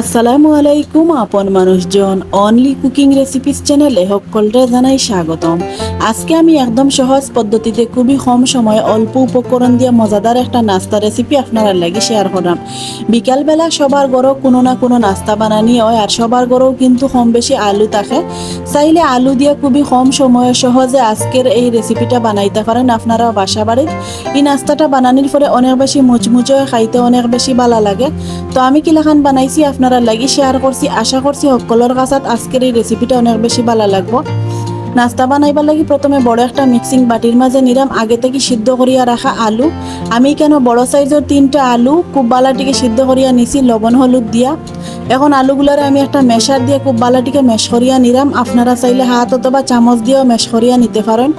আসসালামু আলাইকুম, আপন মানুষজন। অনলি কুকিং রেসিপিস চ্যানেলে সকলরে জানাই স্বাগতম। আজকে আমি একদম সহজ পদ্ধতিতে খুবই কম সময়ে অল্প উপকরণ দিয়ে মজাদার একটা নাস্তা রেসিপি আপনারা লাগে শেয়ার করলাম। বিকালবেলা সবার ঘরেও কোনো না কোনো নাস্তা বানানি হয় আর সবার ঘরেও কিন্তু কম বেশি আলু থাকে। চাইলে আলু দিয়ে খুবই কম সময়ে সহজে আজকের এই রেসিপিটা বানাইতে পারেন আপনারা বাসা বাড়ির। এই নাস্তাটা বানানির পরে অনেক বেশি মুচমুচে খাইতে অনেক বেশি ভালো লাগে। তো আমি কিলাখান বানাইছি আপনারা লাগি শেয়ার করছি, আশা করছি সকলের কাছত আজকের এই রেসিপিটা অনেক বেশি ভালো লাগবো। নাস্তা বানাইবার লাগি প্রথমে বড় একটা মিক্সিং বাটির মাঝে নিলাম, আগে থেকে সিদ্ধ করিয়া রাখা আলু। আমি কেন বড় সাইজের তিনটা আলু খুব বালাটিকে সিদ্ধ করিয়া নিছি, লবণ, হলুদ দিয়া। এখন আলুগুলারে আমি একটা মেশার দিয়ে খুব বালাটিকে মেশ করিয়া নিলাম। আপনারা চাইলে হাত অথবা চামচ দিয়েও মেশ করিয়া নিতে পারেন।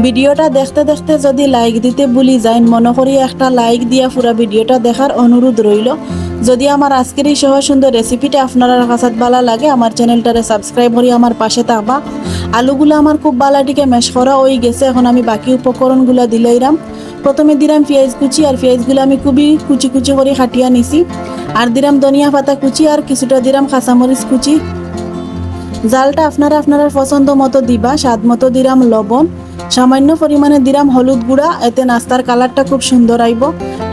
ভিডিওটা দেখতে দেখতে যদি লাইক দিতে ভুলি যায়, মনে করি একটা লাইক দিয়া পুরা ভিডিওটা দেখার অনুরোধ রইল। যদি আমার আজকের এই সহজ সুন্দর রেসিপিটা আপনারা কাছে ভালো লাগে, আমার চ্যানেলটারে সাবস্ক্রাইব করি আমার পাশে থাকবা। আলুগুলো আমার খুব বালাটিকে মেশ করা হয়ে গেছে, এখন আমি বাকি উপকরণগুলো দিলাইরাম প্রথমে দিলাম পেঁয়াজ কুচি, আর পেঁয়াজগুলো আমি খুবই কুচি কুচি করে খাটিয়া নিছি। আর দিলাম ধনিয়া পাতা কুচি, আর কিছুটা দিলাম কাঁচামরিচ কুচি। জালটা আপনারা আপনার পছন্দ মতো দিবা, স্বাদ মতো দিলাম লবণ। সামান্য পরিমাণে দিলাম হলুদ গুঁড়া, এতে নাস্তার কালারটা খুব সুন্দর আইব।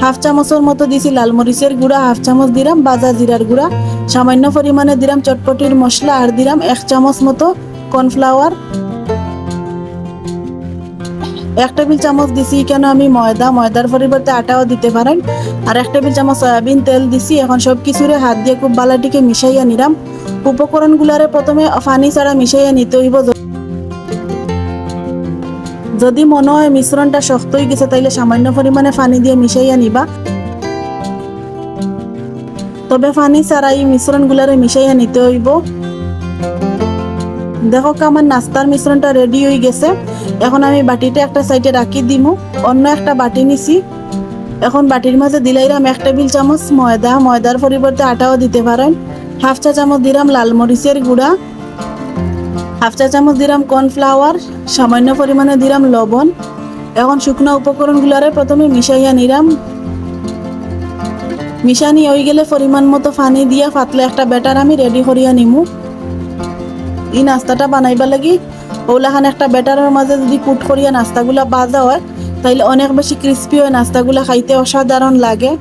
হাফ চামচের মতো দিছি লাল মরিচের গুঁড়া, হাফ চামচ দিলাম বাজা জিরার গুঁড়া। সামান্য পরিমাণে দিলাম চটপটির মশলা আর দিলাম এক চামচ মতো কর্নফ্লাওয়ার। এক টেবিল চামচ দিছি কেন আমি ময়দা, ময়দার পরিবর্তে আটাও দিতে পারেন। আর এক টেবিল চামচ সয়াবিন তেল দিছি, এখন সব কিছুরে হাত দিয়ে খুব বালাটিকে মিশাইয়া নিলাম। উপকরণগুলারে প্রথমে পানি ছাড়া মিশাইয়া নিতে হইব। যদি মনে হয় মিশ্রণটা শক্ত হয়ে গেছে, তাইলে সামান্য পরিমাণে পানি দিয়ে মিশাইয়া নিবা। তবে পানি ছাড়া এই মিশ্রণ মিশ্রণগুলারে মিশাইয়া নিতে হইব। দেখো আমার নাস্তার মিশ্রণটা রেডি হয়ে গেছে। এখন আমি বাটিটা একটা সাইডে রাখি দিমু। অন্য একটা বাটি নিছি। এখন বাটির মাঝে দিলাইরাম এক টেবিল চামচ ময়দা। ময়দার পরিবর্তে আটাও দিতে পারেন। হাফ চা চামচ দিলাম লাল মরিচের গুঁড়া। হাফ চা চামচ দিলাম কর্নফ্লাওয়ার সামান্য পরিমাণে দিলাম লবণ। এখন শুকনো উপকরণগুলারে প্রথমে মিশাইয়া নিলাম। মিশানি হয়ে গেলে পরিমাণ মতো পানি দিয়া পাতলে একটা ব্যাটার আমি রেডি করিয়া নিমু। এই নাস্তাটা বানাইবার লাগি ওলাখান একটা ব্যাটারের মাঝে যদি কুট করিয়া নাস্তাগুলা বাজা হয়, তাইলে অনেক বেশি ক্রিস্পি হয়, নাস্তাগুলা খাইতে অসাধারণ লাগে।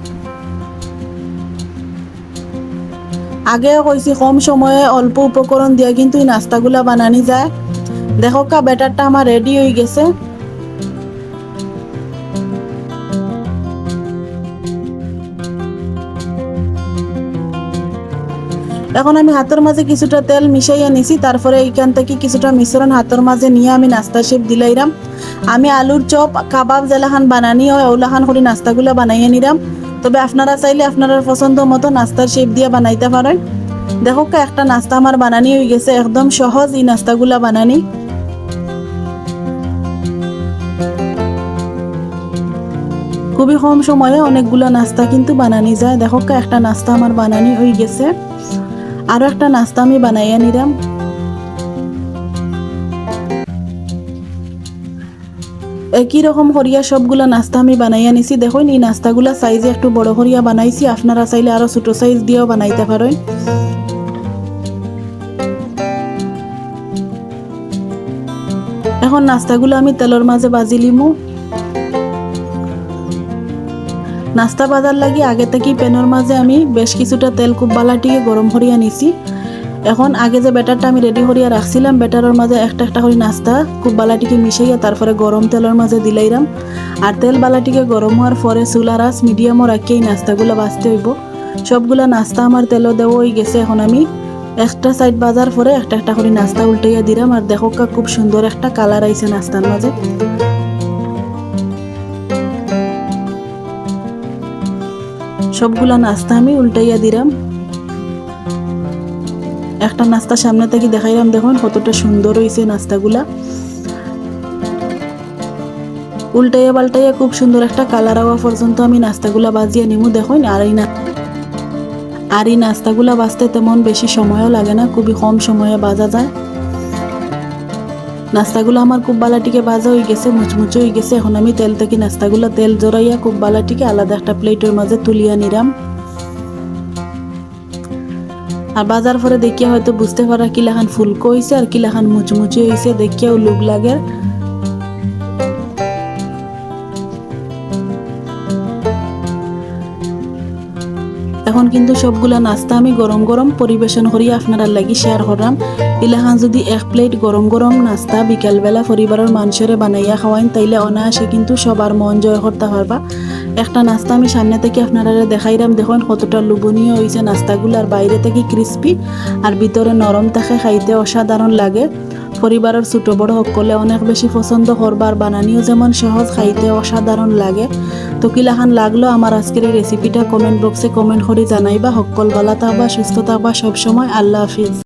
আগেও কইছি কম সময়ে অল্প উপকরণ দিয়ে, কিন্তু নাস্তাগুলা বানানি যায়। দেখো কা ব্যাটারটা আমার রেডি হয়ে গেছে। এখন আমি হাতের মাঝে কিছুটা তেল মিশাইয়া নিছি তারপরে এইখান থেকে কিছুটা মিশ্রণ হাতের মাঝে নিয়ে আমি নাস্তা শেপ দিলাইরাম আমি আলুর চপ, কাবাব জেলাখান বানানি হয়, ওলাখান করে নাস্তাগুলো বানাইয়া নিলাম তবে আপনারা চাইলে আপনারা পছন্দ মতো নাস্তার শেপ দিয়ে বানাইতে পারেন। দেখো একটা নাস্তা আমার বানানি হয়ে গেছে, একদম সহজ এই নাস্তাগুলা বানানি। খুবই কম সময়ে অনেকগুলো নাস্তা কিন্তু বানানি যায়। দেখো একটা নাস্তা আমার বানানি হয়ে গেছে। আরও একটা নাস্তা আমি বানাইয়া নিলাম। একই রকম করিয়া সবগুলা নাস্তা আমি বানাইয়া নিছি দেখুন, এই নাস্তাগুলা সাইজে একটু বড় করিয়া বানাইছি। আপনারা চাইলে আরও ছোট সাইজ দিয়েও বানাইতে পারেন। এখন নাস্তাগুলো আমি তেলের মাঝে বাজি লিমু। নাস্তা বাজার লাগি আগে থেকে প্যানের মাঝে আমি বেশ কিছুটা তেল খুব বালাটিকে গরম করিয়া নিছি। এখন আগে যে ব্যাটারটা আমি রেডি করিয়া রাখছিলাম, ব্যাটারের মাঝে একটা একটা করে নাস্তা, খুব বালাটিকে মিশাইয়া তারপরে গরম তেলের মাঝে দিলাইরাম। আর তেল বালাটিকে গরম হওয়ার পরে চুলারাস মিডিয়ামও এই নাস্তাগুলো বাঁচতে হইব। সবগুলা নাস্তা আমার তেলও হয়ে গেছে, এখন আমি একটা সাইড বাজার পরে একটা একটা করে নাস্তা উল্টাইয়া দিলাম। আর দেখো খুব সুন্দর একটা কালার আইছে নাস্তার মাঝে। সবগুলা নাস্তা আমি উল্টাইয়া দিলাম। একটা নাস্তা সামনে থেকে দেখাইলাম, দেখুন কতটা সুন্দর হয়েছে নাস্তাগুলা। উল্টাইয়া পাল্টাইয়া খুব সুন্দর একটা কালার হওয়া পর্যন্ত আমি নাস্তাগুলা বাজিয়ে নিমু, দেখুন, আর এই না আর এই নাস্তাগুলা বাজতে তেমন বেশি সময়ও লাগে না, খুবই কম সময়ে বাজা যায়। নাস্তাগুলো আমার খুব বালাটিকে বাজা হয়ে গেছে, মুচমুচে হয়ে গেছে, এখন আমি তেল থেকে নাস্তাগুলো তেল জড়াইয়া খুব বালাটিকে আলাদা একটা প্লেটের মাঝে তুলিয়া নিলাম। আর বাজার ফরে দেখিয়া হয়তো বুঝতে পারা কিলাখান ফুলকো হয়েছে আর কিলাখান মুচমুচি হয়েছে দেখিয়াও লুক লাগে। কিন্তু সবগুলা নাস্তা আমি গরম গরম পরিবেশন করি আপনারা লাগি শেয়ার করলাম ইলাখান যদি এক প্লেট গরম গরম নাস্তা বিকালবেলা পরিবারের মানুষেরে বানাইয়া খাওয়াইন, তাইলে অনায়াসে কিন্তু সবার মন জয় করতে পারবা। একটা নাস্তা আমি সামনে থেকে আপনারা দেখাইলাম দেখুন কতটা লোভনীয় হয়েছে নাস্তাগুলো, আর বাইরে থেকে ক্রিস্পি আর ভিতরে নরম থাকে খাইতে অসাধারণ লাগে। পরিবারের ছোট বড় সকলে অনেক বেশি পছন্দ করবার বানানিও যেমন সহজ খাইতে অসাধারণ লাগে। তো কিলাখান লাগল আমার আজকের এই রেসিপিটা কমেন্ট বক্সে কমেন্ট করে জানাইবা। সকল ভালো থাকবা, সুস্থ থাকবা। সবসময় আল্লাহ হাফিজ।